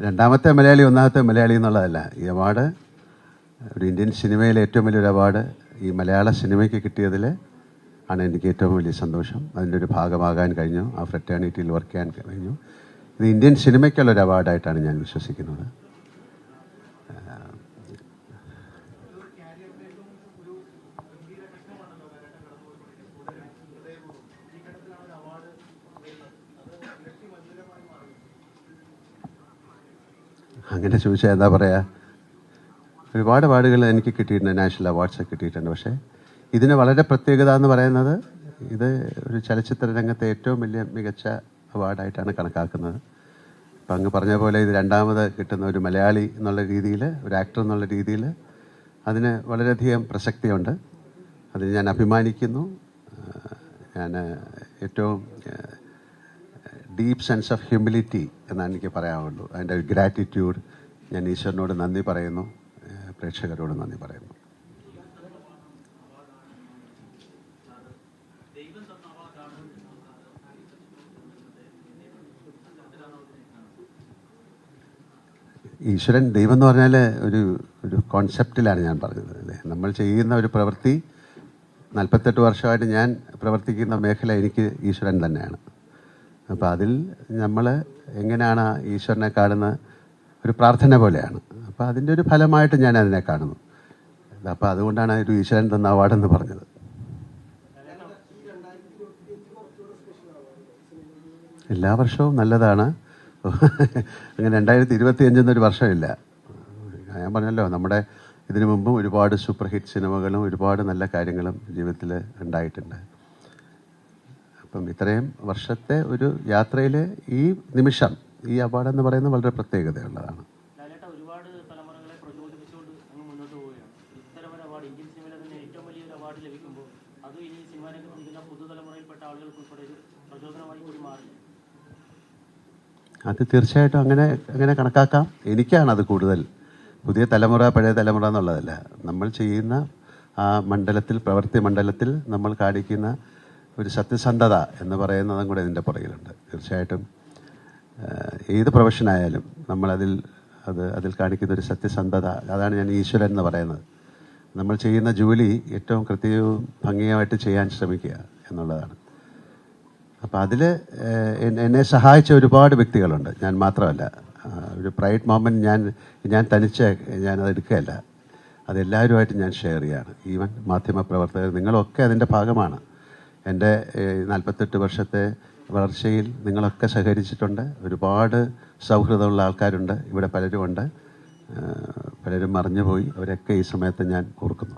രണ്ടാമത്തെ മലയാളി ഒന്നാമത്തെ മലയാളി എന്നുള്ളതല്ല. ഈ അവാർഡ് ഒരു ഇന്ത്യൻ സിനിമയിലെ ഏറ്റവും വലിയൊരു അവാർഡ് ഈ മലയാള സിനിമയ്ക്ക് കിട്ടിയതിൽ ആണ് എനിക്ക് ഏറ്റവും വലിയ സന്തോഷം. അതിന്റെ ഒരു ഭാഗമാകാൻ കഴിഞ്ഞു. ആ ഫ്രറ്റേണിറ്റിയിൽ വർക്ക് ചെയ്യാൻ കഴിഞ്ഞു. ഇത് ഇന്ത്യൻ സിനിമയ്ക്കുള്ള ഒരു അവാർഡായിട്ടാണ് ഞാൻ വിശ്വസിക്കുന്നത്. അങ്ങനെ ചോദിച്ചാൽ എന്താ പറയുക ഒരുപാട് അവാർഡുകൾ എനിക്ക് കിട്ടിയിട്ടുണ്ട് നാഷണൽ അവാർഡ്സ് കിട്ടിയിട്ടുണ്ട്. പക്ഷേ ഇതിന് വളരെ പ്രത്യേകത എന്ന് പറയുന്നത് ഇത് ഒരു ചലച്ചിത്ര രംഗത്തെ ഏറ്റവും വലിയ മികച്ച അവാർഡായിട്ടാണ് കണക്കാക്കുന്നത്. അപ്പം അങ്ങ് പറഞ്ഞ പോലെ ഇത് രണ്ടാമത് കിട്ടുന്ന ഒരു മലയാളി എന്നുള്ള രീതിയിൽ ഒരു ആക്ടർ എന്നുള്ള രീതിയിൽ അതിന് വളരെയധികം പ്രസക്തിയുണ്ട്. അതിന് ഞാൻ അഭിമാനിക്കുന്നു. ഞാൻ ഏറ്റവും ഡീപ്പ് സെൻസ് ഓഫ് ഹ്യൂമിലിറ്റി എന്നാണ് എനിക്ക് പറയാവുള്ളൂ അതിന്റെ ഗ്രാറ്റിറ്റ്യൂഡ് ഞാൻ ഈശ്വരനോട് നന്ദി പറയുന്നു. പ്രേക്ഷകരോട് നന്ദി പറയുന്നു. ഈശ്വരൻ ദൈവം എന്ന് പറഞ്ഞാൽ ഒരു ഒരു കോൺസെപ്റ്റിലാണ് ഞാൻ പറഞ്ഞത് അല്ലേ? നമ്മൾ ചെയ്യുന്ന ഒരു പ്രവൃത്തി നാൽപ്പത്തെട്ട് വർഷമായിട്ട് ഞാൻ പ്രവർത്തിക്കുന്ന മേഖല എനിക്ക് ഈശ്വരൻ തന്നെയാണ്. അപ്പോൾ അതിൽ നമ്മൾ എങ്ങനെയാണ് ഈശ്വരനെ കാണുന്ന ഒരു പ്രാർത്ഥന പോലെയാണ്. അപ്പോൾ അതിന്റെ ഒരു ഫലമായിട്ട് ഞാൻ അതിനെ കാണുന്നു. അപ്പോൾ അതുകൊണ്ടാണ് ഒരു ഈശ്വരൻ തന്ന അവാർഡെന്ന് പറഞ്ഞത്. എല്ലാ വർഷവും നല്ലതാണ്. അങ്ങനെ രണ്ടായിരത്തി ഇരുപത്തി അഞ്ചെന്നൊരു വർഷമില്ല. ഞാൻ പറഞ്ഞല്ലോ നമ്മുടെ ഇതിനു മുമ്പും ഒരുപാട് സൂപ്പർ ഹിറ്റ് സിനിമകളും ഒരുപാട് നല്ല കാര്യങ്ങളും ജീവിതത്തിൽ ഉണ്ടായിട്ടുണ്ട്. അപ്പം ഇത്രയും വർഷത്തെ ഒരു യാത്രയിലെ ഈ നിമിഷം ഈ അവാർഡ് എന്ന് പറയുന്നത് വളരെ പ്രത്യേകതയുള്ളതാണ്. അത് തീർച്ചയായിട്ടും അങ്ങനെ അങ്ങനെ കണക്കാക്കാം. എനിക്കാണ് അത് കൂടുതൽ. പുതിയ തലമുറ പഴയ തലമുറ എന്നുള്ളതല്ല. നമ്മൾ ചെയ്യുന്ന ആ മണ്ഡലത്തിൽ പ്രവൃത്തി മണ്ഡലത്തിൽ നമ്മൾ കാണിക്കുന്ന ഒരു സത്യസന്ധത എന്ന് പറയുന്നതും കൂടെ ഇതിന്റെ പുറകിലുണ്ട്. തീർച്ചയായിട്ടും ഏത് പ്രൊഫഷനായാലും നമ്മളതിൽ അത് അതിൽ കാണിക്കുന്ന ഒരു സത്യസന്ധത അതാണ് ഞാൻ ഈശ്വരൻ എന്ന് പറയുന്നത്. നമ്മൾ ചെയ്യുന്ന ജോലി ഏറ്റവും കൃത്യവും ഭംഗിയായിട്ട് ചെയ്യാൻ ശ്രമിക്കുക എന്നുള്ളതാണ്. അപ്പോൾ അതിൽ എന്നെ സഹായിച്ച ഒരുപാട് വ്യക്തികളുണ്ട്. ഞാൻ മാത്രമല്ല ഒരു പ്രൈവറ്റ് മൊമെന്റ് ഞാൻ ഞാൻ തനിച്ച് ഞാനത് എടുക്കുകയല്ല. അതെല്ലാവരുമായിട്ട് ഞാൻ ഷെയർ ചെയ്യുകയാണ് ഈവൻ മാധ്യമപ്രവർത്തകർ നിങ്ങളൊക്കെ അതിന്റെ ഭാഗമാണ്. എന്റെ നാൽപ്പത്തെട്ട് വർഷത്തെ വളർച്ചയിൽ നിങ്ങളൊക്കെ സഹകരിച്ചിട്ടുണ്ട്. ഒരുപാട് സൗഹൃദമുള്ള ആൾക്കാരുണ്ട്. ഇവിടെ പലരുമുണ്ട്. പലരും മറിഞ്ഞുപോയി. അവരൊക്കെ ഈ സമയത്ത് ഞാൻ ഓർക്കുന്നു.